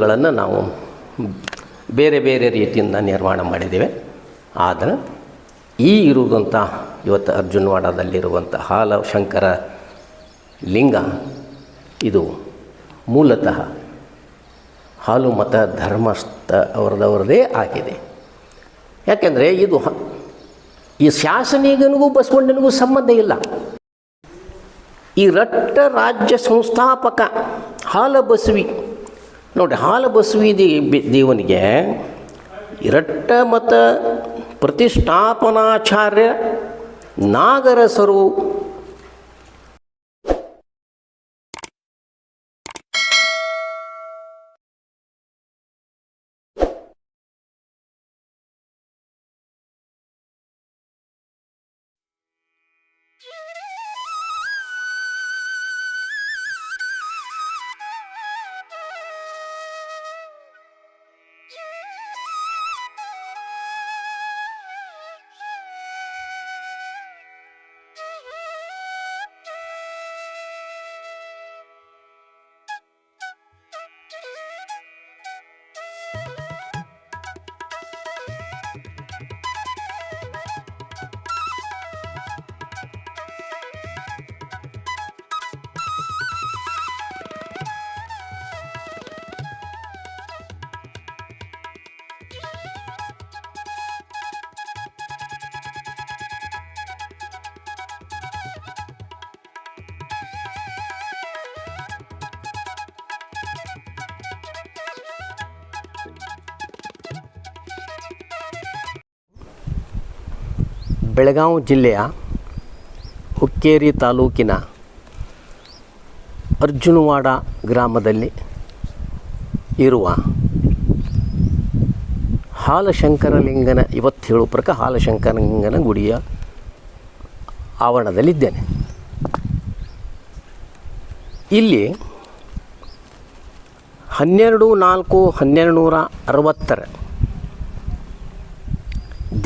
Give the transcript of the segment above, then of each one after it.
ಗಳನ್ನು ನಾವು ಬೇರೆ ಬೇರೆ ರೀತಿಯಿಂದ ನಿರ್ಮಾಣ ಮಾಡಿದ್ದೇವೆ. ಆದರೆ ಈ ಇರುವಂಥ ಇವತ್ತು ಅರ್ಜುನವಾಡದಲ್ಲಿರುವಂಥ ಹಾಲ ಶಂಕರ ಲಿಂಗ ಇದು ಮೂಲತಃ ಹಾಲು ಮತ ಧರ್ಮಸ್ಥ ಅವರದವರದೇ ಆಗಿದೆ. ಯಾಕೆಂದರೆ ಇದು ಈ ಶಾಸನಿಗನಿಗೂ ಬಸವಣ್ಣನಿಗೂ ಸಂಬಂಧ ಇಲ್ಲ. ಈ ರಟ್ಟ ರಾಜ್ಯ ಸಂಸ್ಥಾಪಕ ಹಾಲ ಬಸವಿ ನೋಡಿ ಹಾಲು ಬಸವಿ ದೇ ದೇವನಿಗೆ ಇರಟ್ಟ ಮತ ಪ್ರತಿಷ್ಠಾಪನಾಚಾರ್ಯ ನಾಗರಸರು ಬೆಳಗಾವಿ ಜಿಲ್ಲೆಯ ಹುಕ್ಕೇರಿ ತಾಲೂಕಿನ ಅರ್ಜುನವಾಡ ಗ್ರಾಮದಲ್ಲಿ ಇರುವ ಹಾಲಶಂಕರಲಿಂಗನ ಇವತ್ತು ಹೇಳುವ ಪ್ರಕಾರ ಹಾಲಶಂಕರಲಿಂಗನ ಗುಡಿಯ ಆವರಣದಲ್ಲಿದ್ದೇನೆ. ಇಲ್ಲಿ ಹನ್ನೆರಡು ನಾಲ್ಕು ಹನ್ನೆರಡು ನೂರ ಅರವತ್ತರ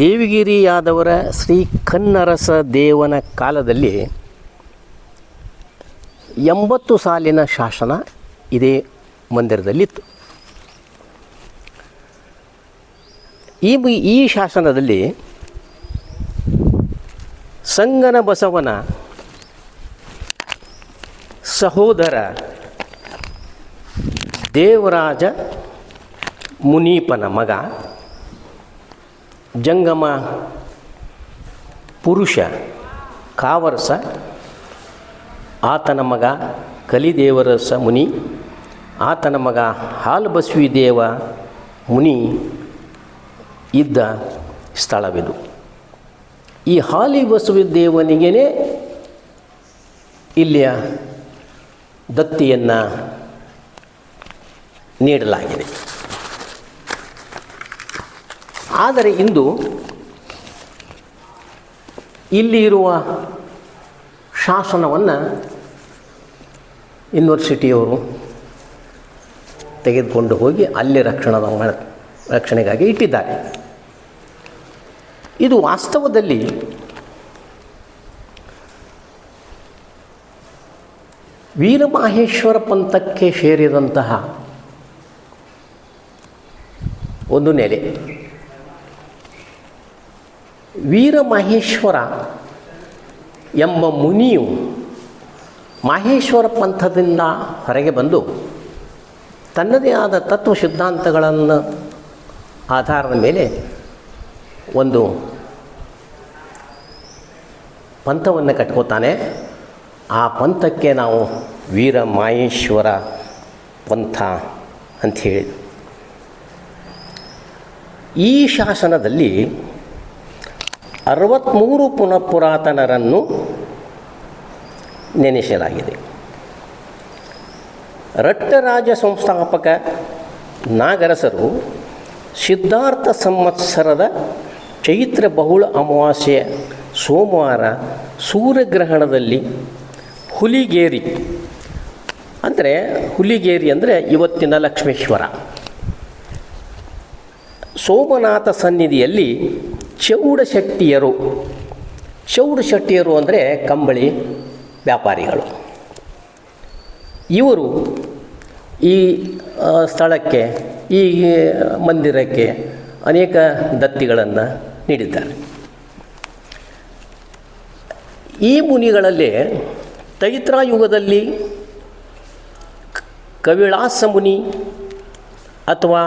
ದೇವಿಗಿರಿಯಾದವರ ಶ್ರೀ ಕನ್ನರಸ ದೇವನ ಕಾಲದಲ್ಲಿ ಎಂಬತ್ತು ಸಾಲಿನ ಶಾಸನ ಇದೇ ಮಂದಿರದಲ್ಲಿತ್ತು. ಈ ಈ ಶಾಸನದಲ್ಲಿ ಸಂಗನ ಬಸವನ ಸಹೋದರ ದೇವರಾಜ ಮುನೀಪನ ಮಗ ಜಂಗಮ, ಪುರುಷ, ಕಾವರಸ, ಆತನ ಮಗ ಕಲಿದೇವರಸ ಮುನಿ, ಆತನ ಮಗ ಹಾಲಬಸವಿ ದೇವ ಮುನಿ ಇದ್ದ ಸ್ಥಳವಿದು. ಈ ಹಾಲಿ ಬಸವಿ ದೇವನಿಗೇ ಇಲ್ಲಿಯ ದತ್ತಿಯನ್ನು ನೀಡಲಾಗಿದೆ. ಆದರೆ ಇಂದು ಇಲ್ಲಿ ಇರುವ ಶಾಸನವನ್ನು ಯೂನಿವರ್ಸಿಟಿಯವರು ತೆಗೆದುಕೊಂಡು ಹೋಗಿ ಅಲ್ಲಿ ರಕ್ಷಣದ ರಕ್ಷಣೆಗಾಗಿ ಇಟ್ಟಿದ್ದಾರೆ. ಇದು ವಾಸ್ತವದಲ್ಲಿ ವೀರಮಾಹೇಶ್ವರ ಪಂಥಕ್ಕೆ ಸೇರಿದಂತಹ ಒಂದು ನೆಲೆ. ವೀರಮಹೇಶ್ವರ ಎಂಬ ಮುನಿಯು ಮಹೇಶ್ವರ ಪಂಥದಿಂದ ಹೊರಗೆ ಬಂದು ತನ್ನದೇ ಆದ ತತ್ವ ಸಿದ್ಧಾಂತಗಳನ್ನು ಆಧಾರದ ಮೇಲೆ ಒಂದು ಪಂಥವನ್ನು ಕಟ್ಕೋತಾನೆ. ಆ ಪಂಥಕ್ಕೆ ನಾವು ವೀರ ಮಾಹೇಶ್ವರ ಪಂಥ ಅಂತ ಹೇಳಿ ಈ ಶಾಸನದಲ್ಲಿ ಅರವತ್ತ್ಮೂರು ಪುನಃ ಪುರಾತನರನ್ನು ನೆನೆಸಲಾಗಿದೆ. ರಟ್ಟರಾಜ ಸಂಸ್ಥಾಪಕ ನಾಗರಸರು ಸಿದ್ಧಾರ್ಥ ಸಂವತ್ಸರದ ಚೈತ್ರ ಬಹುಳ ಅಮಾವಾಸ್ಯೆ ಸೋಮವಾರ ಸೂರ್ಯಗ್ರಹಣದಲ್ಲಿ ಹುಲಿಗೇರಿ, ಅಂದರೆ ಹುಲಿಗೇರಿ ಅಂದರೆ ಇವತ್ತಿನ ಲಕ್ಷ್ಮೇಶ್ವರ. ಸೋಮನಾಥ ಸನ್ನಿಧಿಯಲ್ಲಿ ಚೌಡಶೆಟ್ಟಿಯರು. ಚೌಡಶೆಟ್ಟಿಯರು ಅಂದರೆ ಕಂಬಳಿ ವ್ಯಾಪಾರಿಗಳು. ಇವರು ಈ ಸ್ಥಳಕ್ಕೆ, ಈ ಮಂದಿರಕ್ಕೆ ಅನೇಕ ದತ್ತಿಗಳನ್ನು ನೀಡಿದ್ದಾರೆ. ಈ ಮುನಿಗಳಲ್ಲಿ ತೈತ್ರಾಯುಗದಲ್ಲಿ ಕವಿಳಾಸ ಮುನಿ ಅಥವಾ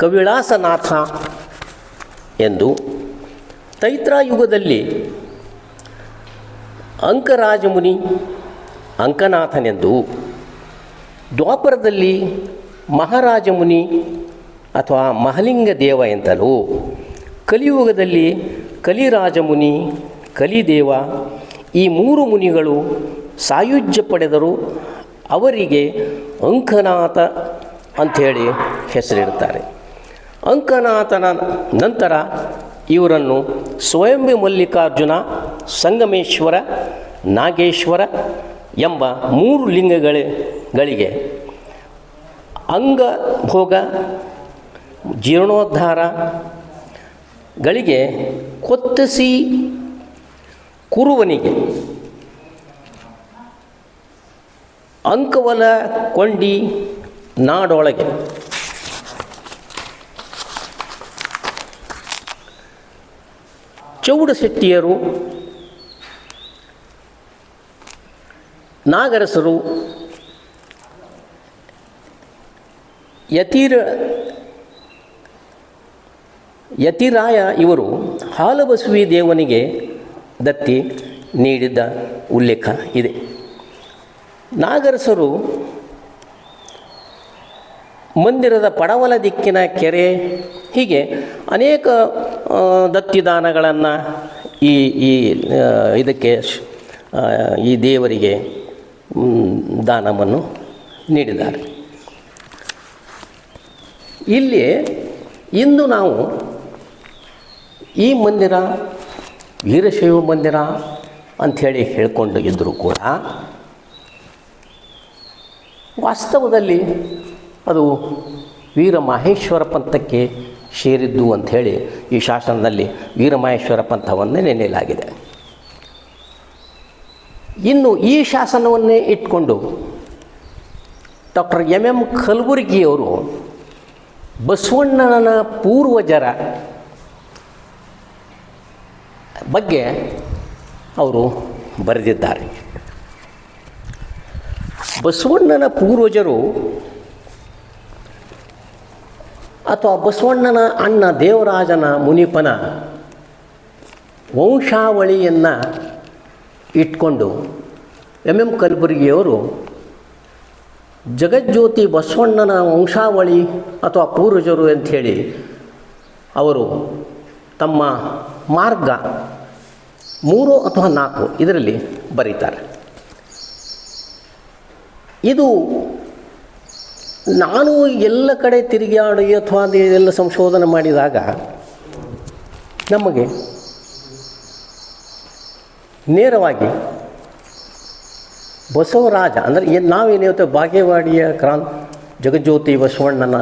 ಕವಿಳಾಸನಾಥ ಎಂದು ತೈತ್ರಾಯುಗದಲ್ಲಿ ಅಂಕರಾಜಮುನಿ ಅಂಕನಾಥನೆಂದು ದ್ವಾಪರದಲ್ಲಿ ಮಹಾರಾಜಮುನಿ ಅಥವಾ ಮಹಲಿಂಗ ದೇವ ಎಂತಲೂ ಕಲಿಯುಗದಲ್ಲಿ ಕಲಿರಾಜಮುನಿ, ಕಲಿದೇವ ಈ ಮೂರು ಮುನಿಗಳು ಸಾಯುಜ್ಯ ಪಡೆದರು. ಅವರಿಗೆ ಅಂಕನಾಥ ಅಂಥೇಳಿ ಹೆಸರಿಡುತ್ತಾರೆ. ಅಂಕನಾಥನ ನಂತರ ಇವರನ್ನು ಸ್ವಯಂಬಿ ಮಲ್ಲಿಕಾರ್ಜುನ, ಸಂಗಮೇಶ್ವರ, ನಾಗೇಶ್ವರ ಎಂಬ ಮೂರು ಲಿಂಗಗಳಿಗೆ ಅಂಗಭೋಗ ಜೀರ್ಣೋದ್ಧಾರಗಳಿಗೆ ಕೊತ್ತಿಸಿ ಕುರುವನಿಗೆ ಅಂಕವಲ ಕೊಂಡಿ ನಾಡೊಳಗೆ. ಚೌಡಶೆಟ್ಟಿಯರು ನಾಗರಸರು ಯತಿರ ಯತಿರಾಯ ಇವರು ಹಾಲಬಸವಿ ದೇವನಿಗೆ ದತ್ತಿ ನೀಡಿದ ಉಲ್ಲೇಖ ಇದೆ. ನಾಗರಸರು ಮಂದಿರದ ಪಡವಲ ದಿಕ್ಕಿನ ಕೆರೆ, ಹೀಗೆ ಅನೇಕ ದತ್ತಿದಾನಗಳನ್ನು ಈ ಈ ಇದಕ್ಕೆ ಈ ದೇವರಿಗೆ ದಾನವನ್ನು ನೀಡಿದ್ದಾರೆ. ಇಲ್ಲಿ ಇಂದು ನಾವು ಈ ಮಂದಿರ, ವೀರಶೈವ ಮಂದಿರ ಅಂಥೇಳಿ ಹೇಳ್ಕೊಂಡು ಇದ್ದರೂ ಕೂಡ ವಾಸ್ತವದಲ್ಲಿ ಅದು ವೀರ ಮಹೇಶ್ವರ ಪಂಥಕ್ಕೆ ಸೇರಿದ್ದು ಅಂಥೇಳಿ ಈ ಶಾಸನದಲ್ಲಿ ವೀರಮಹೇಶ್ವರ ಪಂಥವನ್ನೇ ನೆನೆಯಲಾಗಿದೆ. ಇನ್ನು ಈ ಶಾಸನವನ್ನೇ ಇಟ್ಕೊಂಡು ಡಾಕ್ಟರ್ ಎಂ ಎಂ ಕಲಬುರ್ಗಿಯವರು ಬಸವಣ್ಣನ ಪೂರ್ವಜರ ಬಗ್ಗೆ ಅವರು ಬರೆದಿದ್ದಾರೆ. ಬಸವಣ್ಣನ ಪೂರ್ವಜರು ಅಥವಾ ಬಸವಣ್ಣನ ಅಣ್ಣ ದೇವರಾಜನ ಮುನಿಪನ ವಂಶಾವಳಿಯನ್ನು ಇಟ್ಕೊಂಡು ಎಂ ಎಂ ಕಲಬುರ್ಗಿಯವರು ಜಗಜ್ಯೋತಿ ಬಸವಣ್ಣನ ವಂಶಾವಳಿ ಅಥವಾ ಪೂರ್ವಜರು ಅಂಥೇಳಿ ಅವರು ತಮ್ಮ ಮಾರ್ಗ ಮೂರು ಅಥವಾ ನಾಲ್ಕು ಇದರಲ್ಲಿ ಬರೀತಾರೆ. ಇದು ನಾನು ಎಲ್ಲ ಕಡೆ ತಿರುಗಾಡಿ ಅಥವಾ ಎಲ್ಲ ಸಂಶೋಧನೆ ಮಾಡಿದಾಗ ನಮಗೆ ನೇರವಾಗಿ ಬಸವರಾಜ, ಅಂದರೆ ಏನು ನಾವೇನು ಹೇಳ್ತೇವೆ, ಬಾಗೇವಾಡಿಯ ಕ್ರಾಂತ್ ಜಗಜ್ಯೋತಿ ಬಸವಣ್ಣನ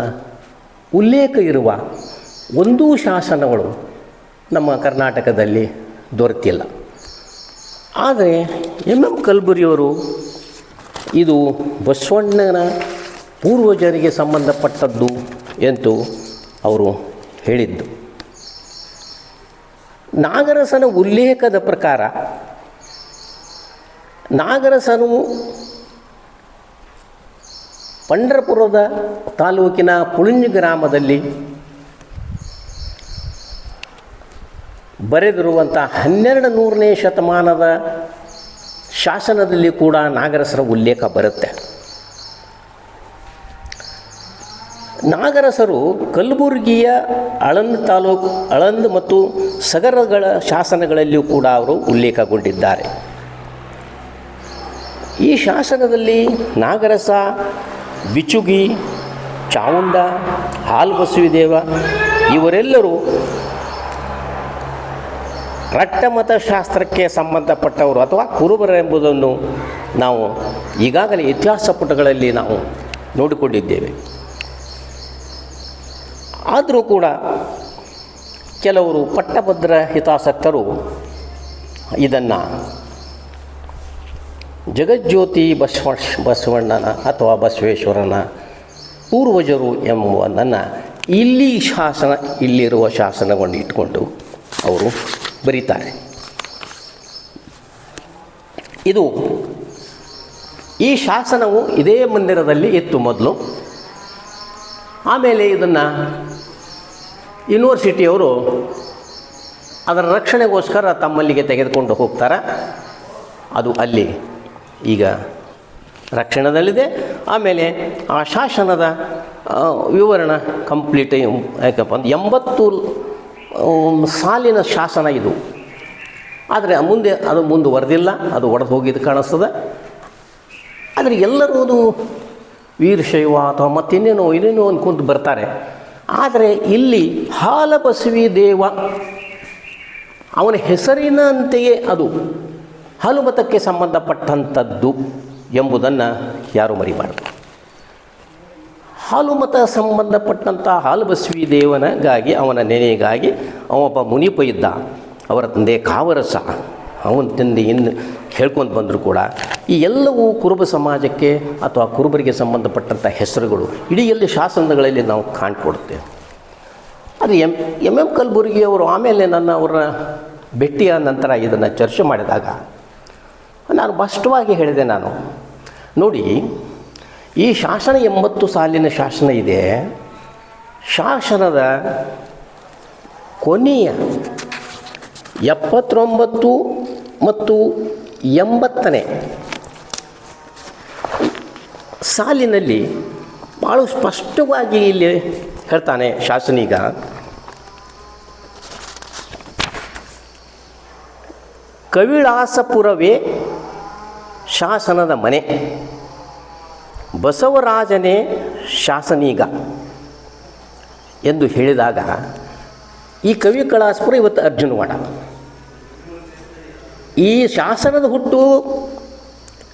ಉಲ್ಲೇಖ ಇರುವ ಒಂದೂ ಶಾಸನಗಳು ನಮ್ಮ ಕರ್ನಾಟಕದಲ್ಲಿ ದೊರೆತಿಲ್ಲ. ಆದರೆ ಎಂ ಎಂ ಕಲ್ಬುರಿಯವರು ಇದು ಬಸವಣ್ಣನ ಪೂರ್ವಜರಿಗೆ ಸಂಬಂಧಪಟ್ಟದ್ದು ಎಂದು ಅವರು ಹೇಳಿದ್ದು. ನಾಗರಸನ ಉಲ್ಲೇಖದ ಪ್ರಕಾರ, ನಾಗರಸನು ಪಂಢರಪುರದ ತಾಲೂಕಿನ ಪುಳಿಂಜ ಗ್ರಾಮದಲ್ಲಿ ಬರೆದಿರುವಂಥ ಹನ್ನೆರಡು ನೂರನೇ ಶತಮಾನದ ಶಾಸನದಲ್ಲಿ ಕೂಡ ನಾಗರಸರ ಉಲ್ಲೇಖ ಬರುತ್ತೆ. ನಾಗರಸರು ಕಲಬುರಗಿಯ ಅಳಂದ್ ತಾಲೂಕು, ಅಳಂದ್ ಮತ್ತು ಸಗರಗಳ ಶಾಸನಗಳಲ್ಲಿಯೂ ಕೂಡ ಅವರು ಉಲ್ಲೇಖಗೊಂಡಿದ್ದಾರೆ. ಈ ಶಾಸನದಲ್ಲಿ ನಾಗರಸ, ಬಿಚುಗಿ ಚಾವುಂಡ ಹಾಲ್ಬಸವಿದೇವ ಇವರೆಲ್ಲರೂ ರಟ್ಟಮತ ಶಾಸ್ತ್ರಕ್ಕೆ ಸಂಬಂಧಪಟ್ಟವರು ಅಥವಾ ಕುರುಬರೆಂಬುದನ್ನು ನಾವು ಈಗಾಗಲೇ ಇತಿಹಾಸ ಪುಟಗಳಲ್ಲಿ ನಾವು ನೋಡಿಕೊಂಡಿದ್ದೇವೆ. ಆದರೂ ಕೂಡ ಕೆಲವರು ಪಟ್ಟಭದ್ರ ಹಿತಾಸಕ್ತರು ಇದನ್ನು ಜಗಜ್ಯೋತಿ ಬಸವ ಬಸವಣ್ಣನ ಅಥವಾ ಬಸವೇಶ್ವರನ ಪೂರ್ವಜರು ಎಂಬುದನ್ನು ಇಲ್ಲಿ ಶಾಸನ, ಇಲ್ಲಿರುವ ಶಾಸನವನ್ನು ಇಟ್ಕೊಂಡು ಅವರು ಬರೀತಾರೆ. ಇದು ಈ ಶಾಸನವು ಇದೇ ಮಂದಿರದಲ್ಲಿ ಇತ್ತು ಮೊದಲು. ಆಮೇಲೆ ಇದನ್ನು ಯೂನಿವರ್ಸಿಟಿಯವರು ಅದರ ರಕ್ಷಣೆಗೋಸ್ಕರ ತಮ್ಮಲ್ಲಿಗೆ ತೆಗೆದುಕೊಂಡು ಹೋಗ್ತಾರೆ. ಅದು ಅಲ್ಲಿ ಈಗ ರಕ್ಷಣದಲ್ಲಿದೆ. ಆಮೇಲೆ ಆ ಶಾಸನದ ವಿವರಣ ಕಂಪ್ಲೀಟ್ ಯಾಕಪ್ಪ ಅಂದ್ರೆ ಎಂಬತ್ತು ಸಾಲಿನ ಶಾಸನ ಇದು. ಆದರೆ ಮುಂದೆ ಅದು ಮುಂದುವರೆದಿಲ್ಲ, ಅದು ಒಡೆದು ಹೋಗಿದ್ದು ಕಾಣಿಸ್ತದೆ. ಆದರೆ ಎಲ್ಲರೂ ಅದು ವೀರಶೈವ ಅಥವಾ ಮತ್ತಿನ್ನೇನೋ, ಇನ್ನೇನೋ ಕುಂತು ಬರ್ತಾರೆ. ಆದರೆ ಇಲ್ಲಿ ಹಾಲಬಸವಿ ದೇವ, ಅವನ ಹೆಸರಿನಂತೆಯೇ ಅದು. ಹಲುಮತಕ್ಕೆ ಸಂಬಂಧಪಟ್ಟಂಥದ್ದು ಎಂಬುದನ್ನು ಯಾರು ಮರಿಬಾರದು? ಹಾಲುಮತ ಸಂಬಂಧಪಟ್ಟಂಥ ಹಾಲುಬಸವಿ ದೇವನಿಗಾಗಿ, ಅವನ ನೆನೆಗಾಗಿ ಅವನೊಬ್ಬ ಮುನಿಪ ಇದ್ದ. ಅವರ ತಂದೆ ಕಾವರಸ, ಅವನ ತಂದೆ ಇನ್ನು ಹೇಳ್ಕೊಂಡು ಬಂದರೂ ಕೂಡ ಈ ಎಲ್ಲವೂ ಕುರುಬ ಸಮಾಜಕ್ಕೆ ಅಥವಾ ಕುರುಬರಿಗೆ ಸಂಬಂಧಪಟ್ಟಂಥ ಹೆಸರುಗಳು ಇಡೀ ಎಲ್ಲಿ ಶಾಸನಗಳಲ್ಲಿ ನಾವು ಕಾಣ್ಕೊಡ್ತೇವೆ. ಅದು ಎಂ ಎಂ ಎಂ ಕಲ್ಬುರ್ಗಿಯವರು ಆಮೇಲೆ ನನ್ನ ಅವರ ಭೇಟಿಯ ನಂತರ ಇದನ್ನು ಚರ್ಚೆ ಮಾಡಿದಾಗ ನಾನು ಸ್ಪಷ್ಟವಾಗಿ ಹೇಳಿದೆ ನಾನು, ನೋಡಿ, ಈ ಶಾಸನ ಎಂಬತ್ತು ಸಾಲಿನ ಶಾಸನ ಇದೆ, ಶಾಸನದ ಕೊನೆಯ ಎಪ್ಪತ್ತೊಂಬತ್ತು ಮತ್ತು ಎಂಬತ್ತನೇ. ಸಾಲಿನಲ್ಲಿ ಭಾಳ ಸ್ಪಷ್ಟವಾಗಿ ಇಲ್ಲಿ ಹೇಳ್ತಾನೆ ಶಾಸನೀಗ. ಕವಿಳಾಸಪುರವೇ ಶಾಸನದ ಮನೆ. ಬಸವರಾಜನೇ ಶಾಸನೀಗ ಎಂದು ಹೇಳಿದಾಗ ಈ ಕವಿ ಕಳಾಸಪುರ ಇವತ್ತು ಅರ್ಜುನವಾಡ. ಈ ಶಾಸನದ ಹುಟ್ಟು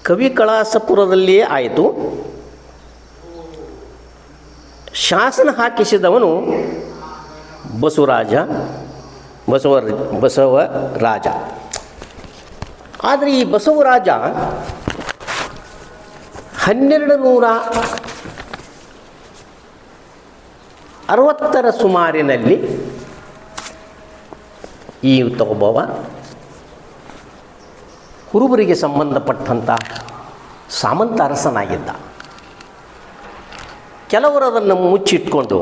ಕವಿ ಕಳಾಸಪುರದಲ್ಲಿಯೇ ಆಯಿತು. ಶಾಸನ ಹಾಕಿಸಿದವನು ಬಸವರಾಜ ಬಸವ ಬಸವರಾಜ. ಆದರೆ ಈ ಬಸವರಾಜ ಹನ್ನೆರಡು ನೂರ ಅರವತ್ತರ ಸುಮಾರಿನಲ್ಲಿ ಈ ಒಬ್ಬವ ಕುರುಬರಿಗೆ ಸಂಬಂಧಪಟ್ಟಂಥ ಸಾಮಂತ ಅರಸನಾಗಿದ್ದ. ಕೆಲವರು ಅದನ್ನು ಮುಚ್ಚಿಟ್ಕೊಂಡು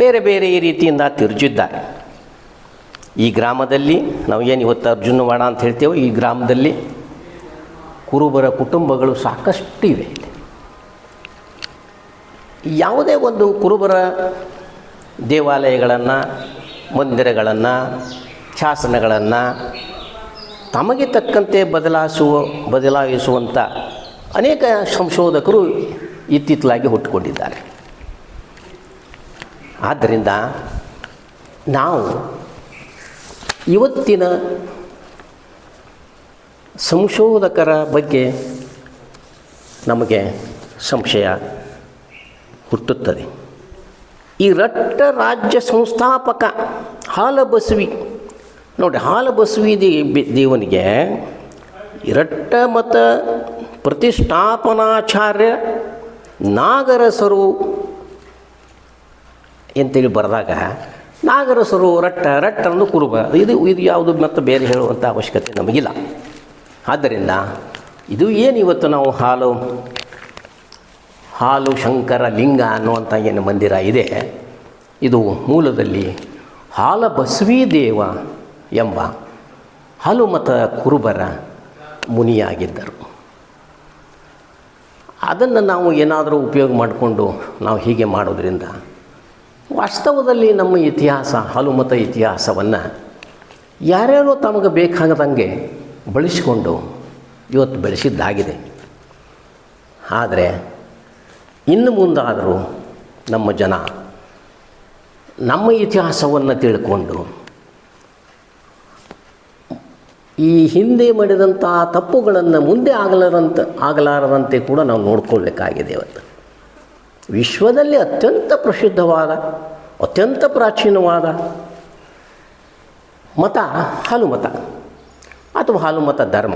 ಬೇರೆ ಬೇರೆ ಈ ರೀತಿಯಿಂದ ತಿರುಚಿದ್ದಾರೆ. ಈ ಗ್ರಾಮದಲ್ಲಿ ನಾವು ಏನು ಇವತ್ತು ಅರ್ಜುನವಾಡ ಅಂತ ಹೇಳ್ತೇವೋ, ಈ ಗ್ರಾಮದಲ್ಲಿ ಕುರುಬರ ಕುಟುಂಬಗಳು ಸಾಕಷ್ಟು ಇವೆ ಯಾವುದೇ ಒಂದು ಕುರುಬರ ದೇವಾಲಯಗಳನ್ನು, ಮಂದಿರಗಳನ್ನು, ಶಾಸನಗಳನ್ನು ತಮಗೆ ತಕ್ಕಂತೆ ಬದಲಾಯಿಸುವ ಬದಲಾಯಿಸುವಂಥ ಅನೇಕ ಸಂಶೋಧಕರು ಇತ್ತಿತ್ತಲಾಗಿ ಹುಟ್ಟುಕೊಂಡಿದ್ದಾರೆ. ಆದ್ದರಿಂದ ನಾವು ಇವತ್ತಿನ ಸಂಶೋಧಕರ ಬಗ್ಗೆ ನಮಗೆ ಸಂಶಯ ಹುಟ್ಟುತ್ತದೆ. ಈ ರಟ್ಟ ರಾಜ್ಯ ಸಂಸ್ಥಾಪಕ ಹಾಲಬಸವಿ ನೋಡಿ ಹಾಲು ಬಸವಿ ದೇವನಿಗೆ ಇರಟ್ಟ ರಟ್ಟ ಮತ್ತು ಪ್ರತಿಷ್ಠಾಪನಾಚಾರ್ಯ ನಾಗರಸರು ಅಂತೇಳಿ ಬರೆದಾಗ, ನಾಗರಸರು ರಟ್ಟ ರಟ್ಟ ಅನ್ನೋದು ಕುರುಬ. ಇದು ಇದು ಯಾವುದು ಮತ್ತು ಬೇರೆ ಹೇಳುವಂಥ ಅವಶ್ಯಕತೆ ನಮಗಿಲ್ಲ. ಆದ್ದರಿಂದ ಇದು ಏನು ಇವತ್ತು ನಾವು ಹಾಲು? ಹಾಲು ಶಂಕರ ಲಿಂಗ ಅನ್ನುವಂಥ ಏನು ಮಂದಿರ ಇದೆ. ಇದು ಮೂಲದಲ್ಲಿ ಹಾಲಬಸವಿ ದೇವ ಎಂಬ ಹಲುಮತ ಕುರುಬರ ಮುನಿಯಾಗಿದ್ದರು. ಅದನ್ನು ನಾವು ಏನಾದರೂ ಉಪಯೋಗ ಮಾಡಿಕೊಂಡು ನಾವು ಹೀಗೆ ಮಾಡೋದ್ರಿಂದ ವಾಸ್ತವದಲ್ಲಿ ನಮ್ಮ ಇತಿಹಾಸ ಹಲುಮತ ಇತಿಹಾಸವನ್ನು ಯಾರ್ಯಾರೋ ತಮಗೆ ಬೇಕಾಗದಂಗೆ ಬಳಸಿಕೊಂಡು ಇವತ್ತು ಬೆಳೆಸಿದ್ದಾಗಿದೆ. ಆದರೆ ಇನ್ನು ಮುಂದಾದರೂ ನಮ್ಮ ಜನ ನಮ್ಮ ಇತಿಹಾಸವನ್ನು ತಿಳ್ಕೊಂಡು ಈ ಹಿಂದೆ ಮಾಡಿದಂಥ ತಪ್ಪುಗಳನ್ನು ಮುಂದೆ ಆಗಲಾರಂತ ಆಗಲಾರದಂತೆ ಕೂಡ ನಾವು ನೋಡ್ಕೊಳ್ಬೇಕಾಗಿದೆ ಇವತ್ತು. ವಿಶ್ವದಲ್ಲಿ ಅತ್ಯಂತ ಪ್ರಸಿದ್ಧವಾದ, ಅತ್ಯಂತ ಪ್ರಾಚೀನವಾದ ಮತ ಹಾಲು ಮತ ಅಥವಾ ಹಾಲು ಮತ ಧರ್ಮ.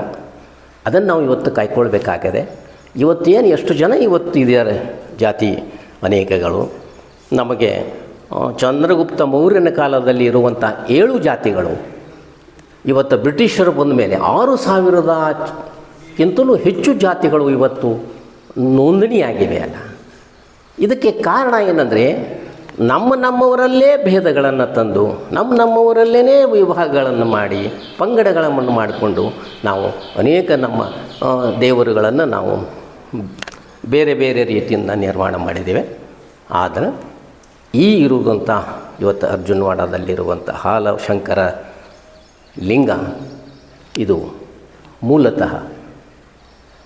ಅದನ್ನು ನಾವು ಇವತ್ತು ಕಾಯ್ಕೊಳ್ಬೇಕಾಗಿದೆ. ಇವತ್ತೇನು ಎಷ್ಟು ಜನ ಇವತ್ತು ಇದ್ದಾರೆ ಜಾತಿ ಅನೇಕಗಳು? ನಮಗೆ ಚಂದ್ರಗುಪ್ತ ಮೌರ್ಯನ ಕಾಲದಲ್ಲಿ ಇರುವಂಥ ಏಳು ಜಾತಿಗಳು ಇವತ್ತು ಬ್ರಿಟಿಷರು ಬಂದ ಮೇಲೆ ಆರು ಸಾವಿರದಕ್ಕಿಂತಲೂ ಹೆಚ್ಚು ಜಾತಿಗಳು ಇವತ್ತು ನೋಂದಣಿಯಾಗಿವೆ ಅಲ್ಲ. ಇದಕ್ಕೆ ಕಾರಣ ಏನಂದರೆ ನಮ್ಮ ನಮ್ಮವರಲ್ಲೇ ಭೇದಗಳನ್ನು ತಂದು, ನಮ್ಮ ನಮ್ಮವರಲ್ಲೇ ವಿಭಾಗಗಳನ್ನು ಮಾಡಿ, ಪಂಗಡಗಳನ್ನು ಮಾಡಿಕೊಂಡು ನಾವು ಅನೇಕ ನಮ್ಮ ದೇವರುಗಳನ್ನು ನಾವು ಬೇರೆ ಬೇರೆ ರೀತಿಯಿಂದ ನಿರ್ಮಾಣ ಮಾಡಿದ್ದೇವೆ. ಆದರೆ ಈ ಇರುವಂಥ ಇವತ್ತು ಅರ್ಜುನವಾಡದಲ್ಲಿರುವಂಥ ಹಾಲ ಶಂಕರ ಲಿಂಗ. ಇದು ಮೂಲತಃ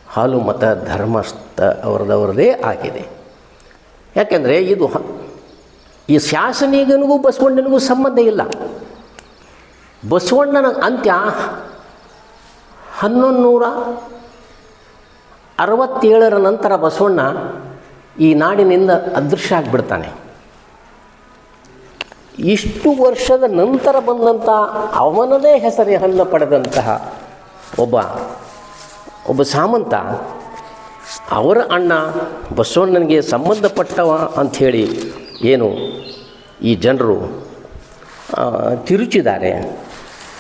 ಹಾಲು ಮತ ಧರ್ಮಸ್ಥ ಅವರದವರದೇ ಆಗಿದೆ. ಯಾಕೆಂದರೆ ಇದು ಈ ಶಾಸನಿಗನಿಗೂ ಬಸವಣ್ಣನಿಗೂ ಸಂಬಂಧ ಇಲ್ಲ. ಬಸವಣ್ಣನ ಅಂತ್ಯ ಹನ್ನೊಂದು ನೂರ ಅರವತ್ತೇಳರ ನಂತರ ಬಸವಣ್ಣ ಈ ನಾಡಿನಿಂದ ಅದೃಶ್ಯ ಆಗಿಬಿಡ್ತಾನೆ. ಇಷ್ಟು ವರ್ಷದ ನಂತರ ಬಂದಂಥ ಅವನದೇ ಹೆಸರನ್ನು ಪಡೆದಂತಹ ಒಬ್ಬ ಒಬ್ಬ ಸಾಮಂತ. ಅವರ ಅಣ್ಣ ಬಸವಣ್ಣನಿಗೆ ಸಂಬಂಧಪಟ್ಟವ ಅಂಥೇಳಿ ಏನು ಈ ಜನರು ತಿರುಚಿದ್ದಾರೆ.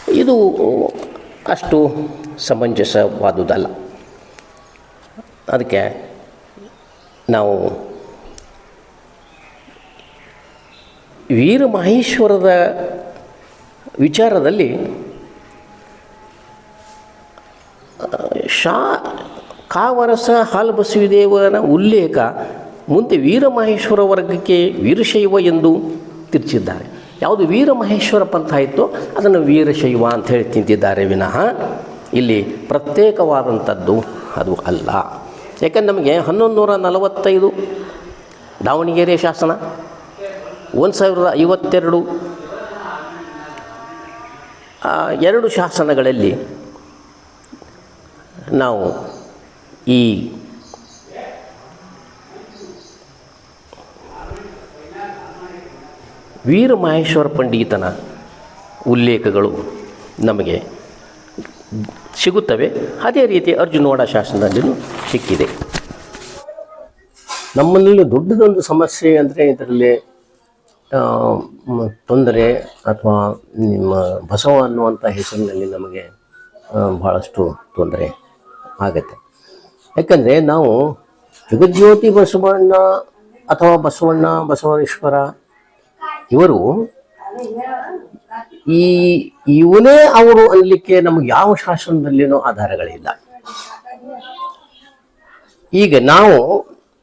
ಇದು ಅಷ್ಟು ಸಮಂಜಸವಾದುದಲ್ಲ. ಅದಕ್ಕೆ ನಾವು ವೀರ ಮಹೇಶ್ವರದ ವಿಚಾರದಲ್ಲಿ, ಶಾ ಕಾವರಸ ಹಾಲ್ಬಸವಿದೇವನ ಉಲ್ಲೇಖ ಮುಂದೆ ವೀರಮಹೇಶ್ವರ ವರ್ಗಕ್ಕೆ ವೀರಶೈವ ಎಂದು ತಿರುಚಿದ್ದಾರೆ. ಯಾವುದು ವೀರಮಹೇಶ್ವರ ಪಂಥ ಇತ್ತೋ ಅದನ್ನು ವೀರಶೈವ ಅಂತ ಹೇಳಿ ತಿಂತಿದ್ದಾರೆ ವಿನಃ. ಇಲ್ಲಿ ಪ್ರತ್ಯೇಕವಾದಂಥದ್ದು ಅದು ಅಲ್ಲ. ಯಾಕಂದ್ರೆ ನಮಗೆ ಹನ್ನೊಂದು ನೂರ ನಲವತ್ತೈದು ದಾವಣಗೆರೆ ಶಾಸನ ಒಂದು ಸಾವಿರದ ಐವತ್ತೆರಡು ಎರಡು ಶಾಸನಗಳಲ್ಲಿ ನಾವು ಈ ವೀರಮಹೇಶ್ವರ ಪಂಡಿತನ ಉಲ್ಲೇಖಗಳು ನಮಗೆ ಸಿಗುತ್ತವೆ. ಅದೇ ರೀತಿ ಅರ್ಜುನವಾಡ ಶಾಸನದಲ್ಲಿಯೂ ಸಿಕ್ಕಿದೆ. ನಮ್ಮಲ್ಲಿ ದೊಡ್ಡದೊಂದು ಸಮಸ್ಯೆ ಅಂದರೆ ಇದರಲ್ಲಿ ತೊಂದರೆ ಅಥವಾ ನಿಮ್ಮ ಬಸವ ಅನ್ನುವಂಥ ಹೆಸರಿನಲ್ಲಿ ನಮಗೆ ಭಾಳಷ್ಟು ತೊಂದರೆ ಆಗುತ್ತೆ. ಯಾಕಂದರೆ ನಾವು ಜಗಜ್ಯೋತಿ ಬಸವಣ್ಣ ಅಥವಾ ಬಸವಣ್ಣ, ಬಸವೇಶ್ವರ ಇವರು ಈ, ಇವನೇ ಅವರು ಅನ್ಲಿಕ್ಕೆ ನಮಗೆ ಯಾವ ಶಾಸನದಲ್ಲಿನೂ ಆಧಾರಗಳಿಲ್ಲ. ಈಗ ನಾವು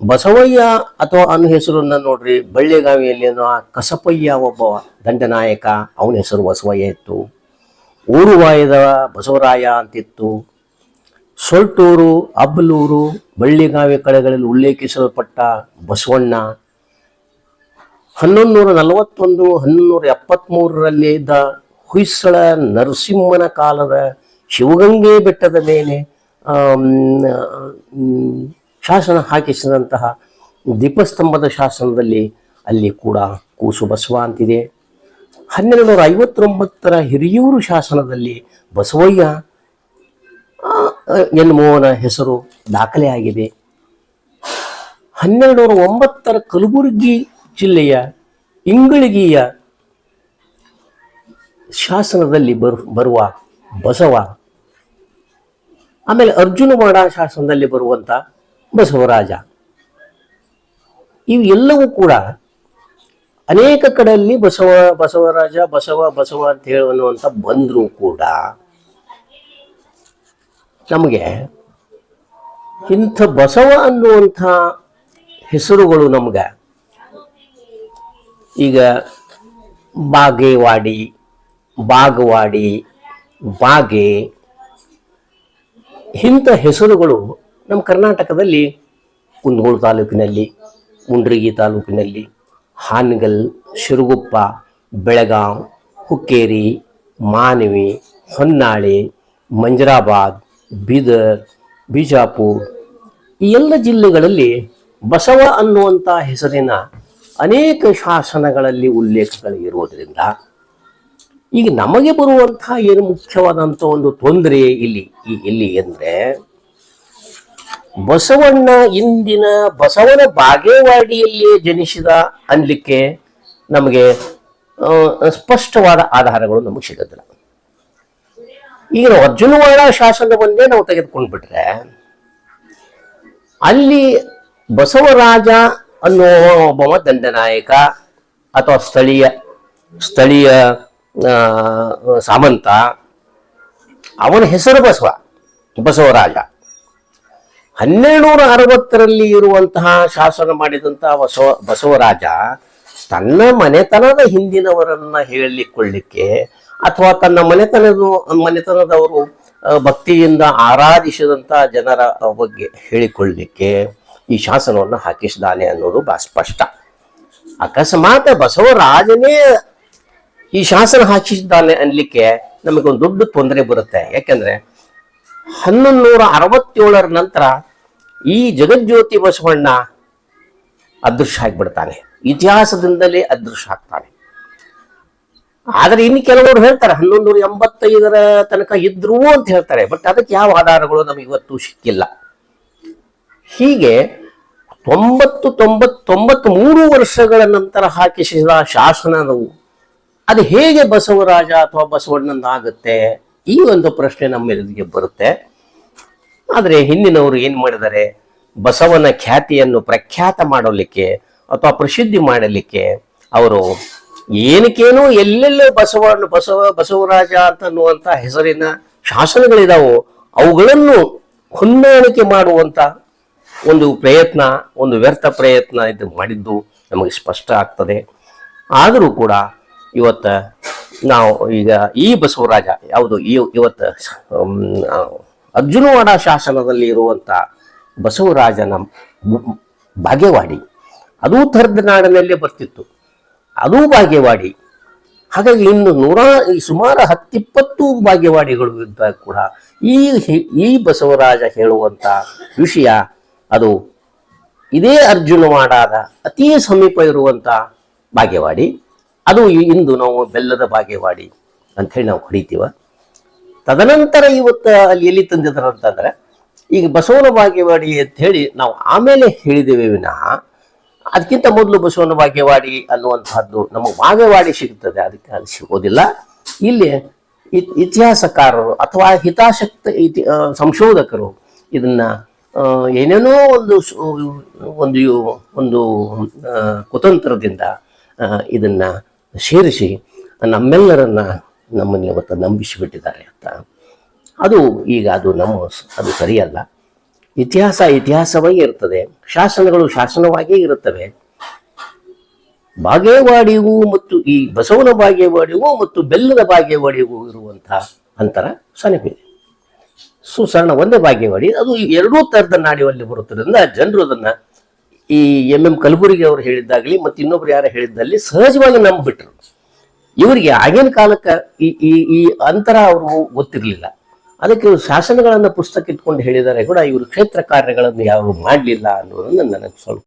ಬಸವಯ್ಯ ಅಥವಾ ಅನ್ನೋ ಹೆಸರನ್ನ ನೋಡ್ರಿ ಬಳ್ಳಿಗಾವಿಯಲ್ಲಿನೋ ಆ ಕಸಪಯ್ಯ ಒಬ್ಬ ದಂಡನಾಯಕ, ಅವನ ಹೆಸರು ಬಸವಯ್ಯ ಇತ್ತು. ಊರುವಾಯದ ಬಸವರಾಯ ಅಂತಿತ್ತು. ಸೊಲ್ಟೂರು ಅಬ್ಬಲೂರು ಬಳ್ಳಿಗಾವಿ ಕಡೆಗಳಲ್ಲಿ ಉಲ್ಲೇಖಿಸಲ್ಪಟ್ಟ ಬಸವಣ್ಣ. ಹನ್ನೊಂದು ನೂರ ನಲವತ್ತೊಂದು ಹನ್ನೊಂದು ಎಪ್ಪತ್ಮೂರರಲ್ಲಿ ಇದ್ದ ಹುಯ್ಸಳ ನರಸಿಂಹನ ಕಾಲದ ಶಿವಗಂಗೆ ಬೆಟ್ಟದ ಮೇಲೆ ಶಾಸನ ಹಾಕಿಸಿದಂತಹ ದೀಪಸ್ತಂಭದ ಶಾಸನದಲ್ಲಿ ಅಲ್ಲಿ ಕೂಡ ಕೂಸು ಬಸವ ಅಂತಿದೆ ಹನ್ನೆರಡು ನೂರ ಐವತ್ತೊಂಬತ್ತರ ಹಿರಿಯೂರು ಶಾಸನದಲ್ಲಿ ಬಸವಯ್ಯ ಎನ್ಮೋವನ ಹೆಸರು ಹೆಸರು ದಾಖಲೆಯಾಗಿದೆ. ಹನ್ನೆರಡು ನೂರ ಒಂಬತ್ತರ ಕಲಬುರಗಿ ಜಿಲ್ಲೆಯ ಇಂಗಳಿಗಿಯ ಶಾಸನದಲ್ಲಿ ಬರು, ಬರುವ ಬಸವ, ಆಮೇಲೆ ಅರ್ಜುನವಾಡ ಶಾಸನದಲ್ಲಿ ಬರುವಂತ ಬಸವರಾಜ. ಇವೆಲ್ಲವೂ ಕೂಡ ಅನೇಕ ಕಡೆಯಲ್ಲಿ ಬಸವ, ಬಸವರಾಜ, ಬಸವ ಬಸವ ಅಂತ ಹೇಳುವಂತ ಬಂದರೂ ಕೂಡ ನಮಗೆ ಇಂಥ ಬಸವ ಅನ್ನುವಂಥ ಹೆಸರುಗಳು ನಮ್ಗೆ ಈಗ ಬಾಗೇವಾಡಿ, ಬಾಗವಾಡಿ, ಬಾಗೆ ಇಂಥ ಹೆಸರುಗಳು ನಮ್ಮ ಕರ್ನಾಟಕದಲ್ಲಿ ಕುಂದಗೋಳ ತಾಲೂಕಿನಲ್ಲಿ ಮುಂಡ್ರಿಗಿ ತಾಲೂಕಿನಲ್ಲಿ, ಹಾನಗಲ್, ಶಿರುಗುಪ್ಪ, ಬೆಳಗಾಂ, ಹುಕ್ಕೇರಿ, ಮಾನವಿ, ಹೊನ್ನಾಳಿ, ಮಂಜರಾಬಾದ್, ಬೀದರ್, ಬಿಜಾಪುರ್ ಈ ಎಲ್ಲ ಜಿಲ್ಲೆಗಳಲ್ಲಿ ಬಸವ ಅನ್ನುವಂಥ ಹೆಸರಿನ ಅನೇಕ ಶಾಸನಗಳಲ್ಲಿ ಉಲ್ಲೇಖಗಳು ಇರುವುದರಿಂದ ಈಗ ನಮಗೆ ಬರುವಂಥ ಏನು ಮುಖ್ಯವಾದಂಥ ಒಂದು ತೊಂದರೆ ಇಲ್ಲಿ ಈ- ಇಲ್ಲಿ ಅಂದರೆ ಬಸವಣ್ಣ ಇಂದಿನ ಬಸವನ ಬಾಗೇವಾಡಿಯಲ್ಲಿಯೇ ಜನಿಸಿದ ಅನ್ಲಿಕ್ಕೆ ನಮಗೆ ಸ್ಪಷ್ಟವಾದ ಆಧಾರಗಳು ನಮಗೆ ಸಿಗೋದಿಲ್ಲ. ಈಗ ನಾವು ಅರ್ಜುನವಾಡ ಶಾಸನವನ್ನೇ ನಾವು ತೆಗೆದುಕೊಂಡ್ಬಿಟ್ರೆ, ಅಲ್ಲಿ ಬಸವರಾಜ ಅನ್ನೋ ಒಬ್ಬ ದಂಡನಾಯಕ ಅಥವಾ ಸ್ಥಳೀಯ ಸ್ಥಳೀಯ ಸಾಮಂತ, ಅವನ ಹೆಸರು ಬಸವ, ಬಸವರಾಜ. ಹನ್ನೆರಡು ನೂರ ಅರವತ್ತರಲ್ಲಿ ಇರುವಂತಹ ಶಾಸನ ಮಾಡಿದಂತಹ ಬಸವ ಬಸವರಾಜ ತನ್ನ ಮನೆತನದ ಹಿಂದಿನವರನ್ನ ಹೇಳಿಕೊಳ್ಳಿಕ್ಕೆ ಅಥವಾ ತನ್ನ ಮನೆತನದ, ಮನೆತನದವರು ಭಕ್ತಿಯಿಂದ ಆರಾಧಿಸಿದಂತಹ ಜನರ ಬಗ್ಗೆ ಹೇಳಿಕೊಳ್ಳಿಕ್ಕೆ ಈ ಶಾಸನವನ್ನು ಹಾಕಿಸಿದಾನೆ ಅನ್ನೋದು ಬಹಳ ಸ್ಪಷ್ಟ. ಅಕಸ್ಮಾತ್ ಬಸವರಾಜನೇ ಈ ಶಾಸನ ಹಾಕಿಸಿದ್ದಾನೆ ಅನ್ಲಿಕ್ಕೆ ನಮಗೊಂದು ದೊಡ್ಡ ತೊಂದರೆ ಬರುತ್ತೆ. ಯಾಕೆಂದ್ರೆ ಹನ್ನೊಂದು ನೂರ ಅರವತ್ತೇಳರ ನಂತರ ಈ ಜಗಜ್ಯೋತಿ ಬಸವಣ್ಣ ಅದೃಶ್ಯ ಆಗಿಬಿಡ್ತಾನೆ. ಇತಿಹಾಸದಿಂದಲೇ ಅದೃಶ್ಯ ಆಗ್ತಾನೆ. ಆದರೆ ಇನ್ನು ಕೆಲವರು ಹೇಳ್ತಾರೆ ಹನ್ನೊಂದು ನೂರ ಎಂಬತ್ತೈದರ ತನಕ ಇದ್ರು ಅಂತ ಹೇಳ್ತಾರೆ. ಬಟ್ ಅದಕ್ಕೆ ಯಾವ ಆಧಾರಗಳು ನಮಗೆ ಇವತ್ತು ಸಿಕ್ಕಿಲ್ಲ. ಹೀಗೆ ತೊಂಬತ್ತು ತೊಂಬತ್ ತೊಂಬತ್ತ್ ಮೂರು ವರ್ಷಗಳ ನಂತರ ಹಾಕಿಸಿದ ಶಾಸನವು ಅದು ಹೇಗೆ ಬಸವರಾಜ ಅಥವಾ ಬಸವಣ್ಣಂದಾಗುತ್ತೆ? ಈ ಒಂದು ಪ್ರಶ್ನೆ ನಮ್ಮ ಎದುರಿಗೆ ಬರುತ್ತೆ. ಆದರೆ ಹಿಂದಿನವರು ಏನು ಮಾಡಿದ್ದಾರೆ? ಬಸವನ ಖ್ಯಾತಿಯನ್ನು ಪ್ರಖ್ಯಾತ ಮಾಡಲಿಕ್ಕೆ ಅಥವಾ ಪ್ರಸಿದ್ಧಿ ಮಾಡಲಿಕ್ಕೆ ಅವರು ಏನಕ್ಕೇನೋ ಎಲ್ಲೆಲ್ಲೋ ಬಸವಣ್ಣ, ಬಸವ, ಬಸವರಾಜ ಅಂತ ಅನ್ನುವಂಥ ಹೆಸರಿನ ಶಾಸನಗಳಿದಾವೋ. ಅವುಗಳನ್ನು ಹೊಂದಾಣಿಕೆ ಮಾಡುವಂಥ ಒಂದು ಪ್ರಯತ್ನ, ಒಂದು ವ್ಯರ್ಥ ಪ್ರಯತ್ನ ಇದು ಮಾಡಿದ್ದು ನಮಗೆ ಸ್ಪಷ್ಟ ಆಗ್ತದೆ. ಆದರೂ ಕೂಡ ಇವತ್ತು ನಾವು ಈಗ ಈ ಬಸವರಾಜ ಯಾವುದು? ಈ ಇವತ್ತು ಅರ್ಜುನವಾಡ ಶಾಸನದಲ್ಲಿ ಇರುವಂತ ಬಸವರಾಜನ ಬಾಗೇವಾಡಿ. ಅದೂ ನಾಡಿನಲ್ಲೇ ಬರ್ತಿತ್ತು. ಅದು ಭಾಗ್ಯವಾಡಿ ಹಾಗಾಗಿ ಇನ್ನು ನೂರ ಸುಮಾರು ಹತ್ತಿಪ್ಪತ್ತು ಭಾಗ್ಯವಾಡಿಗಳು ಇದ್ದಾಗ ಕೂಡ ಈ ಈ ಬಸವರಾಜ ಹೇಳುವಂತ ವಿಷಯ ಅದು ಇದೇ ಅರ್ಜುನವಾಡಾದ ಅತೀ ಸಮೀಪ ಇರುವಂತ ಬಾಗೇವಾಡಿ. ಅದು ಇಂದು ನಾವು ಬೆಲ್ಲದ ಬಾಗೇವಾಡಿ ಅಂಥೇಳಿ ನಾವು ಹೊಡಿತೀವ ತದನಂತರ ಇವತ್ತು ಅಲ್ಲಿ ಎಲ್ಲಿ ತಂದಿದ್ದಾರೆ ಅಂತಂದ್ರೆ, ಈಗ ಬಸವನ ಬಾಗೇವಾಡಿ ಅಂತ ಹೇಳಿ ನಾವು ಆಮೇಲೆ ಹೇಳಿದ್ದೇವೆ ವಿನಃ, ಅದಕ್ಕಿಂತ ಮೊದಲು ಬಸವನ ಬಾಗೇವಾಡಿ ಅನ್ನುವಂತಹದ್ದು ನಮಗೆ ಬಾಗೇವಾಡಿ ಸಿಗ್ತದೆ, ಅದಕ್ಕೆ ಅದು ಸಿಗೋದಿಲ್ಲ. ಇಲ್ಲಿ ಇತ್- ಇತಿಹಾಸಕಾರರು ಅಥವಾ ಹಿತಾಸಕ್ತ ಇತಿ ಸಂಶೋಧಕರು ಇದನ್ನ ಏನೇನೋ ಒಂದು ಒಂದು ಒಂದು ಕುತಂತ್ರದಿಂದ ಇದನ್ನ ಸೇರಿಸಿ ನಮ್ಮೆಲ್ಲರನ್ನ ನಮ್ಮನ್ನು ಇವತ್ತು ನಂಬಿಸಿಬಿಟ್ಟಿದ್ದಾರೆ ಅಂತ. ಅದು ಈಗ ಅದು ನಮ್ಮ ಅದು ಸರಿಯಲ್ಲ. ಇತಿಹಾಸ ಇತಿಹಾಸವಾಗಿ ಇರ್ತದೆ. ಶಾಸನಗಳು ಶಾಸನವಾಗಿಯೇ ಇರುತ್ತವೆ. ಬಾಗೇವಾಡಿಗೂ ಮತ್ತು ಈ ಬಸವನ ಬಾಗೇವಾಡಿಗೂ ಮತ್ತು ಬೆಲ್ಲದ ಬಾಗೇವಾಡಿಗೂ ಇರುವಂತಹ ಅಂತರ ಸನಿಪಿದೆ ಸುಸರಣ ಒಂದೇ ಬಾಗೇವಾಡಿ. ಅದು ಎರಡೂ ಥರದ ನಾಡಿನಲ್ಲಿ ಬರುತ್ತದರಿಂದ ಜನರು ಅದನ್ನ ಈ ಎಂ ಎಂ ಕಲಬುರಗಿ ಅವರು ಹೇಳಿದ್ದಾಗಲಿ ಮತ್ತು ಇನ್ನೊಬ್ರು ಯಾರು ಹೇಳಿದ್ದಲ್ಲಿ ಸಹಜವಾಗಿ ನಂಬಿಬಿಟ್ರು ಇವರಿಗೆ ಆಗಿನ ಕಾಲಕ್ಕೆ ಈ ಈ ಈ ಅಂತರ ಅವರು ಗೊತ್ತಿರಲಿಲ್ಲ. ಅದಕ್ಕೆ ಇವರು ಶಾಸನಗಳನ್ನು ಪುಸ್ತಕ ಇಟ್ಕೊಂಡು ಹೇಳಿದ್ದಾರೆ ಕೂಡ ಇವರು ಕ್ಷೇತ್ರ ಕಾರ್ಯಗಳನ್ನು ಯಾರು ಮಾಡಲಿಲ್ಲ ಅನ್ನೋದನ್ನು ನನಗೆ ಸ್ವಲ್ಪ